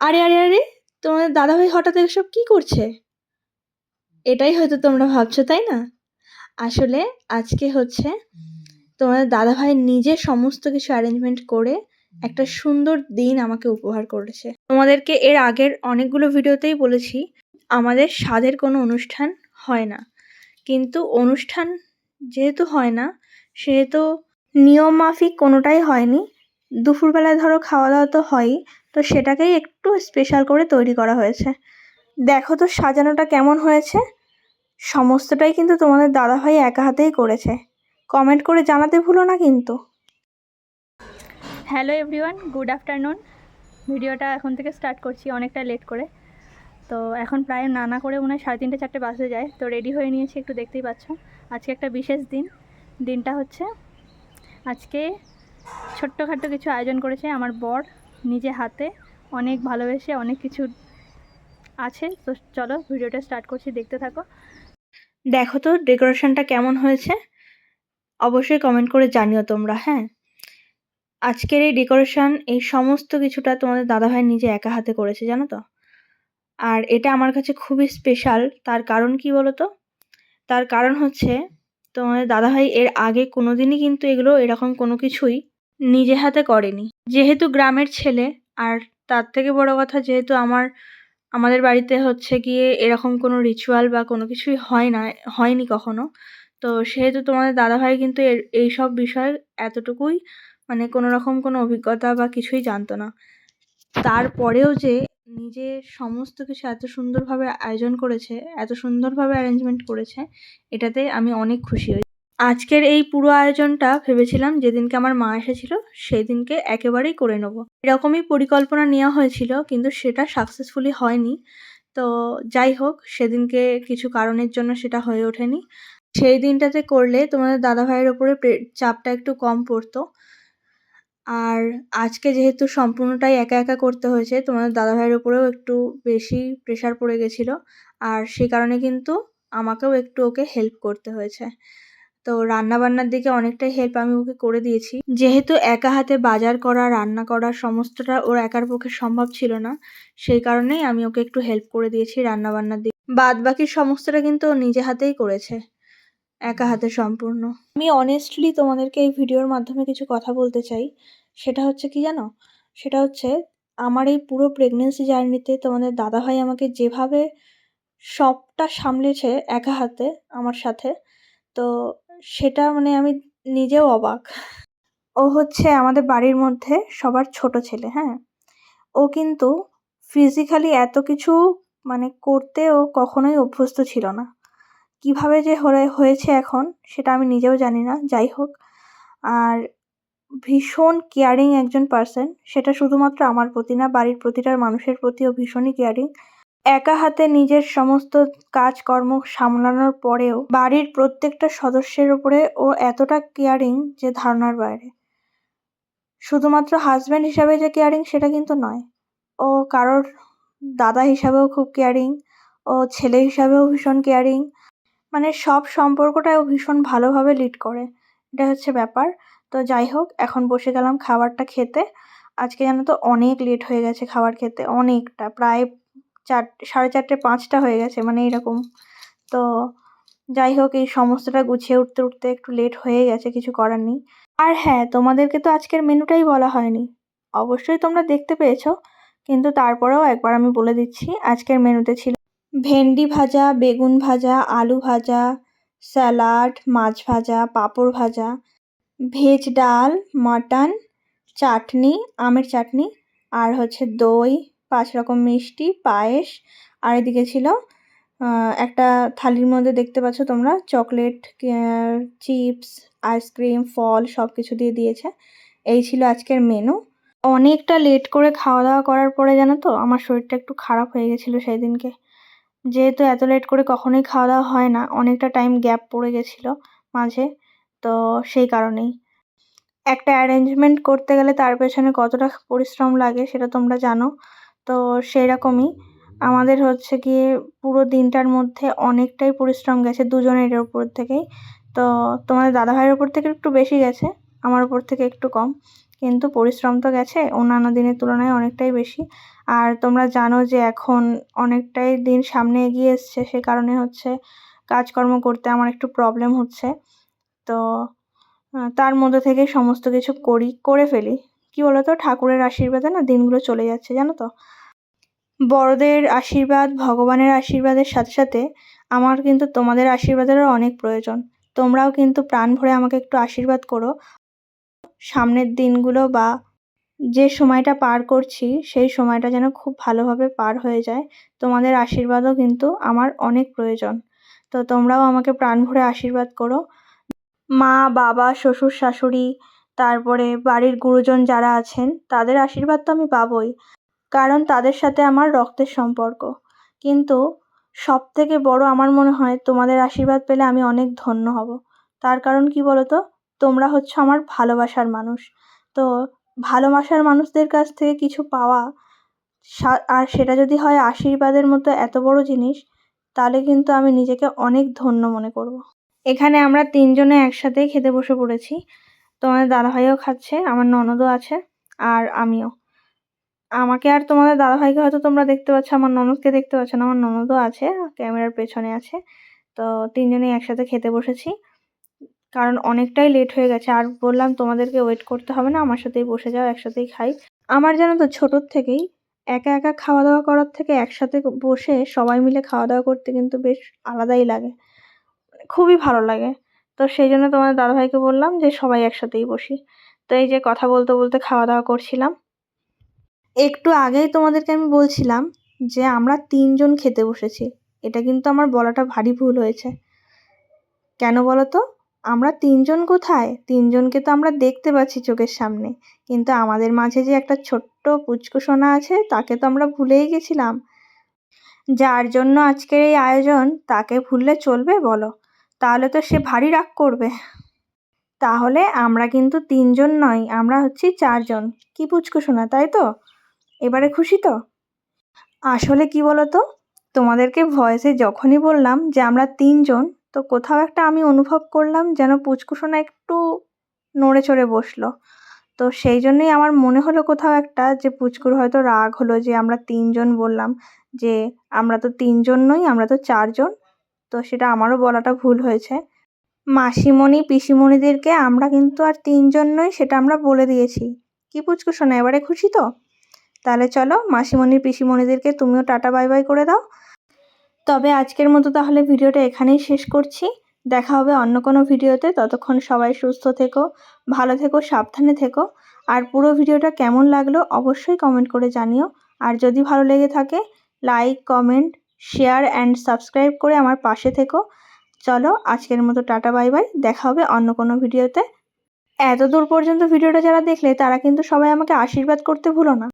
আরে আরে আরে, তোমাদের দাদাভাই হঠাৎ এসব কি করছে? এটাই হয়তো তোমরা ভাবছ, তাই না? আসলে আজকে হচ্ছে তোমাদের দাদাভাই নিজে সমস্ত কিছু অ্যারেঞ্জমেন্ট করে একটা সুন্দর দিন আমাকে উপহার করেছে। তোমাদেরকে এর আগের অনেকগুলো ভিডিওতেই বলেছি, আমাদের স্বাদের কোনো অনুষ্ঠান হয় না। কিন্তু অনুষ্ঠান যেহেতু হয় না, সেহেতু নিয়ম মাফিক কোনোটাই হয়নি। দুপুরবেলায় ধরো খাওয়া দাওয়া তো হয়ই তো সেটাকেই একটু স্পেশাল করে তৈরি করা হয়েছে। দেখো তো সাজানোটা কেমন হয়েছে? সমস্তটাই কিন্তু তোমাদের দাদাভাই একা হাতেই করেছে। কমেন্ট করে জানাতে ভুলো না কিন্তু। হ্যালো এভরিওয়ান গুড আফটারনুন ভিডিওটা এখন থেকে স্টার্ট করছি অনেকটা লেট করে। তো এখন প্রায় নানা করে মনে হয় সাড়ে তিনটে, চারটে বাসে যায়। তো রেডি হয়ে নিয়েছি, একটু দেখতেই পাচ্ছ। আজকে একটা বিশেষ দিন। দিনটা হচ্ছে আজকে ছোট্টখাট্টো কিছু আয়োজন করেছে আমার বর। নিজে হাতে অনেক ভালোবেসে অনেক কিছু আছে। তো চলো ভিডিওটা স্টার্ট করছি, দেখতে থাকো। দেখো তো ডেকোরেশনটা কেমন হয়েছে? অবশ্যই কমেন্ট করে জানিও তোমরা হ্যাঁ? আজকের এই ডেকোরেশন এই সমস্ত কিছুটা তোমাদের দাদাভাই নিজে একা হাতে করেছে, জানো তো? আর এটা আমার কাছে খুবই স্পেশাল তার কারণ কি বলো তো তার কারণ হচ্ছে, তোমাদের দাদাভাই এর আগে কোনোদিনই কিন্তু এগুলো এরকম কোনো কিছুই নিজে হাতে করেনি। যেহেতু গ্রামের ছেলে, আর তার থেকে বড় কথা যেহেতু আমার, আমাদের বাড়িতে হচ্ছে গিয়ে এরকম কোনো রিচুয়াল বা কোনো কিছুই হয় না, হয়নি কখনো। তো সেহেতু তোমাদের দাদাভাই কিন্তু এই সব বিষয়ে এতটুকুই মানে কোনো রকম কোনো অভিজ্ঞতা বা কিছুই জানতো না। তারপরেও যে নিজে সমস্ত কিছু এত সুন্দরভাবে আয়োজন করেছে, এত সুন্দরভাবে অ্যারেঞ্জমেন্ট করেছে, এটাতে আমি অনেক খুশি হই। আজকের এই পুরো আয়োজনটা ভেবেছিলাম যেদিনকে আমার মা এসেছিল সেই দিনকে একেবারেই করে নেব। এরকমই পরিকল্পনা নেওয়া হয়েছিল, কিন্তু সেটা সাকসেসফুলি হয়নি। তো যাই হোক, সেদিনকে কিছু কারণের জন্য সেটা হয়ে ওঠেনি। সেই দিনটাতে করলে তোমাদের দাদাভাইয়ের ওপরে প্রে- চাপটা একটু কম পড়তো। আর আজকে যেহেতু সম্পূর্ণটাই একা একা করতে হয়েছে, তোমাদের দাদাভাইয়ের উপরেও একটু বেশি প্রেশার পড়ে গেছিল। আর সেই কারণে কিন্তু আমাকেও একটু ওকে হেল্প করতে হয়েছে। তো রান্না বান্নার দিকে অনেকটাই হেল্প আমি ওকে করে দিয়েছি। যেহেতু একা হাতে বাজার করা, রান্না করা সমস্তটা ওর একার পক্ষে সম্ভব ছিল না, সেই কারণেই আমি ওকে একটু হেল্প করে দিয়েছি রান্না বান্নার দিকে। বাদ বাকি সমস্তটা কিন্তু নিজে হাতেই করেছে, একা হাতে সম্পূর্ণ। আমি অনেস্টলি তোমাদেরকে এই ভিডিওর মাধ্যমে কিছু কথা বলতে চাই। সেটা হচ্ছে কি জানো? সেটা হচ্ছে আমার এই পুরো প্রেগনেন্সি জার্নিতে তোমাদের দাদাভাই আমাকে যেভাবে সবটা সামলেছে একা হাতে আমার সাথে, তো সেটা মানে আমি নিজেও অবাক। ও হচ্ছে আমাদের বাড়ির মধ্যে সবার ছোট ছেলে হ্যাঁ? ও কিন্তু ফিজিক্যালি এত কিছু মানে করতে ও কখনোই অভ্যস্ত ছিল না। কীভাবে যে হয়ে, হয়েছে এখন সেটা আমি নিজেও জানি না, যাই হোক। আর ভীষণ কেয়ারিং একজন পার্সন সেটা শুধুমাত্র আমার প্রতি না, বাড়ির প্রতিটা মানুষের প্রতিও ভীষণই কেয়ারিং একা হাতে নিজের সমস্ত কাজকর্ম সামলানোর পরেও বাড়ির প্রত্যেকটা সদস্যের উপরে ও এতটা কেয়ারিং যে ধারণার বাইরে। শুধুমাত্র হাজব্যান্ড হিসাবে যে কেয়ারিং সেটা কিন্তু নয়। ও কারোর দাদা হিসাবেও খুব কেয়ারিং ও ছেলে হিসাবেও ভীষণ কেয়ারিং মানে সব সম্পর্কটাও ভীষণ ভালোভাবে লিড করে। এটা হচ্ছে ব্যাপার। তো যাই হোক, এখন বসে গেলাম খাবারটা খেতে। আজকে জানো তো অনেক লেট হয়ে গেছে খাবার খেতে, অনেকটা, প্রায় চার, সাড়ে চারটে, পাঁচটা হয়ে গেছে মানে এরকম তো যাই হোক, এই সমস্তটা গুছিয়ে উঠতে উঠতে একটু লেট হয়ে গেছে, কিছু করার নেই। আর হ্যাঁ তোমাদেরকে তো আজকের মেনুটাই বলা হয়নি। অবশ্যই তোমরা দেখতে পেয়েছ, কিন্তু তারপরেও একবার আমি বলে দিচ্ছি, আজকের মেনুতে ছিল ভেন্ডি ভাজা, বেগুন ভাজা, আলু ভাজা, স্যালাড, মাছ ভাজা, পাঁপড় ভাজা, ভেজ ডাল, মাটন, চাটনি, আমের চাটনি, আর হচ্ছে দই পাঁচ রকম মিষ্টি, পায়েস, আর এদিকে ছিল একটা থালির মধ্যে দেখতে পাচ্ছ তোমরা, চকলেট চিপস, আইসক্রিম, ফল সব কিছু দিয়ে দিয়েছে। এই ছিল আজকের মেনু। অনেকটা লেট করে খাওয়া দাওয়া করার পরে জানো তো, আমার শরীরটা একটু খারাপ হয়ে গেছিল সেই দিনকে যেহেতু এত লেট করে কখনোই খাওয়া দাওয়া হয় না, অনেকটা টাইম গ্যাপ পড়ে গেছিল মাঝে, তো সেই কারণেই। একটা অ্যারেঞ্জমেন্ট করতে গেলে তার পেছনে কতটা পরিশ্রম লাগে সেটা তোমরা জানো। তো সেই রকমই আমাদের হচ্ছে গিয়ে পুরো দিনটার মধ্যে অনেকটাই পরিশ্রম গেছে দুজনের ওপর থেকেই। তো তোমাদের দাদাভাইয়ের ওপর থেকে একটু বেশি গেছে, আমার ওপর থেকে একটু কম। কিন্তু পরিশ্রম তো গেছে, অন্যান্য দিনের তুলনায় অনেকটাই বেশি। আর তোমরা জানো যে এখন অনেকটাই দিন সামনে এগিয়ে এসছে, সে কারণে হচ্ছে কাজকর্ম করতে আমার একটু প্রবলেম হচ্ছে। তো তার মধ্যে থেকে সমস্ত কিছু করি, করে ফেলি। কি বলতো? ঠাকুরের আশীর্বাদে না দিনগুলো চলে যাচ্ছে, জানো তো? বড়দের আশীর্বাদ, ভগবানের আশীর্বাদের সাথে সাথে আমার কিন্তু তোমাদের আশীর্বাদেরও অনেক প্রয়োজন। তোমরাও কিন্তু প্রাণ ভরে আমাকে একটু আশীর্বাদ করো। সামনের দিনগুলো বা যে সময়টা পার করছি, সেই সময়টা যেন খুব ভালোভাবে পার হয়ে যায়। তোমাদের আশীর্বাদও কিন্তু আমার অনেক প্রয়োজন। তো তোমরাও আমাকে প্রাণ ভরে আশীর্বাদ করো। মা, বাবা, শ্বশুর, শাশুড়ি তারপরে বাড়ির গুরুজন যারা আছেন, তাদের আশীর্বাদ তো আমি পাবই, কারণ তাদের সাথে আমার রক্তের সম্পর্ক। কিন্তু সব থেকে বড় আমার মনে হয়, তোমাদের আশীর্বাদ পেলে আমি অনেক ধন্য হব। তার কারণ কি বলো তো তোমরা হচ্ছে আমার ভালোবাসার মানুষ। তো ভালোবাসার মানুষদের কাছ থেকে কিছু পাওয়া আর সেটা যদি হয় আশীর্বাদের মতো এত বড় জিনিস, তাহলে কিন্তু আমি নিজেকে অনেক ধন্য মনে করব। এখানে আমরা তিনজনে একসাথেই খেতে বসে পড়েছি। তোমাদের দাদাভাইও খাচ্ছে, আমার ননদও আছে, আর আমিও। আমাকে আর তোমাদের দাদাভাইকে হয়তো তোমরা দেখতে পাচ্ছ, আমার ননদকে দেখতে পাচ্ছ না, আমার ননদও আছে, ক্যামেরার পেছনে আছে। তো তিনজনেই একসাথে খেতে বসেছি, কারণ অনেকটাই লেট হয়ে গেছে, আর বললাম তোমাদেরকে ওয়েট করতে হবে না, আমার সাথেই বসে যাও, একসাথেই খাই। আমার জানো তো ছোটোর থেকেই একা একা খাওয়া দাওয়া করার থেকে একসাথে বসে সবাই মিলে খাওয়া দাওয়া করতে কিন্তু বেশ আলাদাই লাগে খুবই ভালো লাগে। তো সেই জন্য তোমাদের দাদাভাইকে বললাম যে সবাই একসাথেই বসি। তো এই যে কথা বলতে বলতে খাওয়া দাওয়া করছিলাম। একটু আগেই তোমাদেরকে আমি বলছিলাম যে আমরা তিনজন খেতে বসেছি। এটা কিন্তু আমার বলাটা ভারী ভুল হয়েছে। কেন বলো তো আমরা তিনজন কোথায়? তিনজনকে তো আমরা দেখতে পাচ্ছি চোখের সামনে। কিন্তু আমাদের মাঝে যে একটা ছোট্ট পুচকু সোনা আছে, তাকে তো আমরা ভুলেই গেছিলাম। যার জন্য আজকের এই আয়োজন, তাকে ভুললে চলবে বলো। তাহলে তো সে ভারী রাগ করবে। তাহলে আমরা কিন্তু তিনজন নই, আমরা হচ্ছি চারজন। কি পুচকু সোনা, তাই তো? এবারে খুশি তো? আসলে কি বলো তো তোমাদেরকে ভয়েসে যখনই বললাম যে আমরা তিনজন, তো কোথাও একটা আমি অনুভব করলাম যেন পুচকুসোনা একটু নড়ে চড়ে বসল। তো সেই জন্যই আমার মনে হলো কোথাও একটা যে পুচকুর হয়তো রাগ হলো যে আমরা তিনজন বললাম যে আমরা তো তিনজন নই, আমরা তো চারজন। তো সেটা আমারও বলাটা ভুল হয়েছে। মাসিমণি, পিসিমণিদেরকে আমরা কিন্তু আর তিনজন নই, সেটা আমরা বলে দিয়েছি। কি পুচকু শোনা এবারে খুশি তো? তাহলে চলো, মাসিমণি, পিসিমণিদেরকে তুমিও টাটা, বাই বাই করে দাও। তবে আজকের মতো তাহলে ভিডিওটা এখানেই শেষ করছি। দেখা হবে অন্য কোনো ভিডিওতে। ততক্ষণ সবাই সুস্থ থেকো, ভালো থেকো, সাবধানে থেকো। আর পুরো ভিডিওটা কেমন লাগল অবশ্যই কমেন্ট করে জানিও। আর যদি ভালো লেগে থাকে, like, comment share and subscribe করে আমার পাশে থেকো। চলো, আজকের মতো টাটা বাই বাই দেখা হবে অন্য কোনো ভিডিওতে এত দূর পর্যন্ত ভিডিওটা যারা দেখলে, তারা কিন্তু সবাই আমাকে আশীর্বাদ করতে ভুলো না।